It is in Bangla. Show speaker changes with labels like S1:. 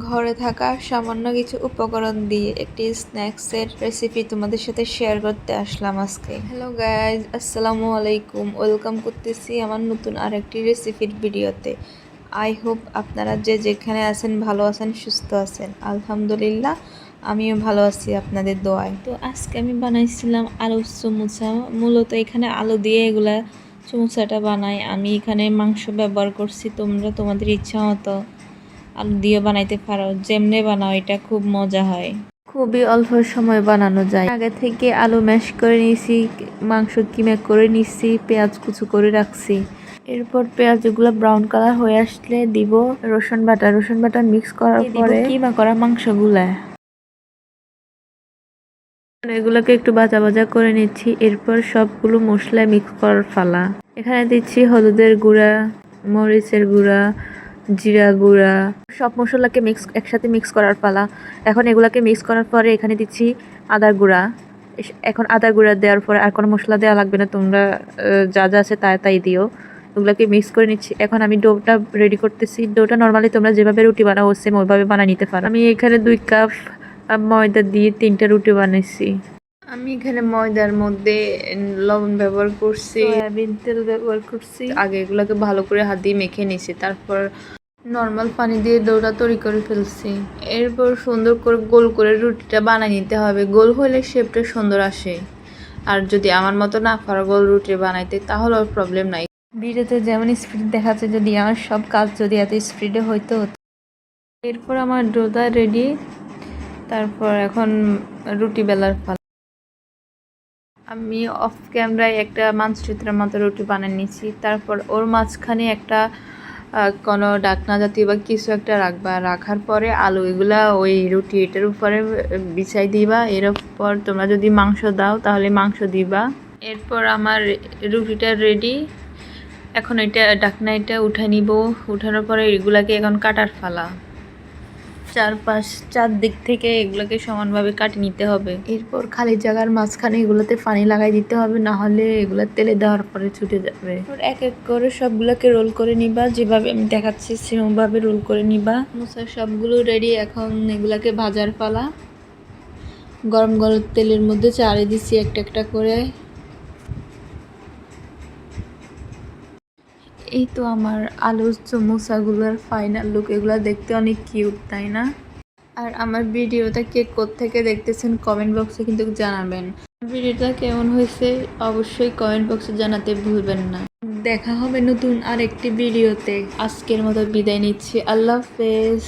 S1: ঘরে থাকা সামান্য কিছু উপকরণ দিয়ে একটি স্ন্যাক্সের রেসিপি তোমাদের সাথে শেয়ার করতে আসলাম আজকে। হ্যালো গাইজ আসসালামু আলাইকুম। ওয়েলকাম করতেছি আমার নতুন আরেকটি রেসিপির ভিডিওতে। আই হোপ আপনারা যে যেখানে আছেন ভালো আছেন, সুস্থ আছেন। আলহামদুলিল্লাহ, আমিও ভালো আছি আপনাদের দোয়ায়। তো আজকে আমি বানাইছিলাম আলুর চমুচা। মূলত এখানে আলু দিয়ে এগুলা চমুচাটা বানাই। আমি এখানে মাংস ব্যবহার করছি, তোমরা তোমাদের ইচ্ছা মতো। আলু দিয়ে বানাইতে পারো। যেমনে বানাও এটা খুব মজা হয়। খুবই অল্প সময় বানানো যায়। আগে থেকে আলু ম্যাশ করে নিয়েছি মাংস কিমে করে নিচ্ছি পেঁয়াজ কুচু করে রাখছি। এরপর পেঁয়াজগুলো ব্রাউন কালার হয়ে আসলে দিব রসুন বাটা। রসুন বাটা মিক্স করার পরে কিমা করা মাংসগুলা। এগুলোকে একটু বাজা বাজা করে নিচ্ছি। এরপর সবগুলো মশলা মিক্স করার ফালা। এখানে দিচ্ছি হলুদের গুঁড়া মরিচের গুঁড়া জিরা গুঁড়া সব মশলাকে মিক্স একসাথে মিক্স করার পালা। এখন এগুলাকে মিক্স করার পরে এখানে দিচ্ছি আদার গুঁড়া। এখন আদার গুঁড়া দেওয়ার পরে আর কোনো মশলা দেওয়া লাগবে না তোমরা যা যা আছে তাই তাই দিও। ওগুলোকে মিক্স করে নিচ্ছি। এখন আমি ডোটা রেডি করতেছি। ডোটা নর্মালি তোমরা যেভাবে রুটি বানাও সেম ওইভাবে বানিয়ে নিতে পারো। আমি এখানে দুই কাপ ময়দা দিয়ে তিনটা রুটি বানাইছি আমি এখানে ময়দার মধ্যে লবণ ব্যবহার করছি। সয়াবিন তেল ব্যবহার করছি। আগে এগুলোকে ভালো করে হাত দিয়ে মেখে নিছি তারপর নর্মাল পানি দিয়ে ডোটা তৈরি করে ফেলছি। এরপর সুন্দর করে গোল করে রুটিটা বানিয়ে নিতে হবে। গোল হলে শেপটা সুন্দর আসে। আর যদি আমার মতো না পারো গোল রুটি বানাইতে, তাহলে আর প্রবলেম নাই। ভিডিওতে যেমন স্পিড দেখাচ্ছে, যদি আমার সব কাজ যদি এত স্পিডে হইতো। এরপর আমার ডোদা রেডি তারপর এখন রুটি বেলার ফল আমি অফ ক্যামেরায় একটা মানচিত্রের মতো রুটি বানিয়ে নিয়েছি তারপর ওর মাঝখানে একটা কোনো ডাকনা জাতীয় বা কিছু একটা রাখবা। রাখার পরে আলু এগুলা ওই রুটি এটার উপরে বিছাই দিবা। এরপর তোমরা যদি মাংস দাও তাহলে মাংস দিবা। এরপর আমার রুটিটা রেডি এখন এটা ডাকনা এটা উঠে নিব। উঠানোর পরে এগুলাকে এখন কাটার ফালা। চারপাশ চারদিক থেকে এগুলোকে সমানভাবে কাটি নিতে হবে। এরপর খালি জায়গার মাঝখানে এগুলোতে পানি লাগাই দিতে হবে না হলে এগুলো তেলে দেওয়ার পরে ছুটে যাবে। এক এক করে সবগুলোকে রোল করে নিবা যেভাবে আমি দেখাচ্ছি সেরকমভাবে রোল করে নিবা। মোসার সবগুলো রেডি এখন এগুলাকে ভাজার পালা। গরম গরম তেলের মধ্যে চাড়ে দিচ্ছি একটা একটা করে। এই তো আমার আলুর চমোসাগুলোর ফাইনাল লুক এগুলো দেখতে অনেক কিউট তাই না? আর আমার ভিডিওটা কে থেকে দেখতেছেন কমেন্ট বক্সে কিন্তু জানাবেন। ভিডিওটা কেমন হয়েছে অবশ্যই কমেন্ট বক্সে জানাতে ভুলবেন না। দেখা হবে নতুন আর একটি ভিডিওতে। আজকের মতো বিদায় নিচ্ছি। আল্লাহ হাফেজ।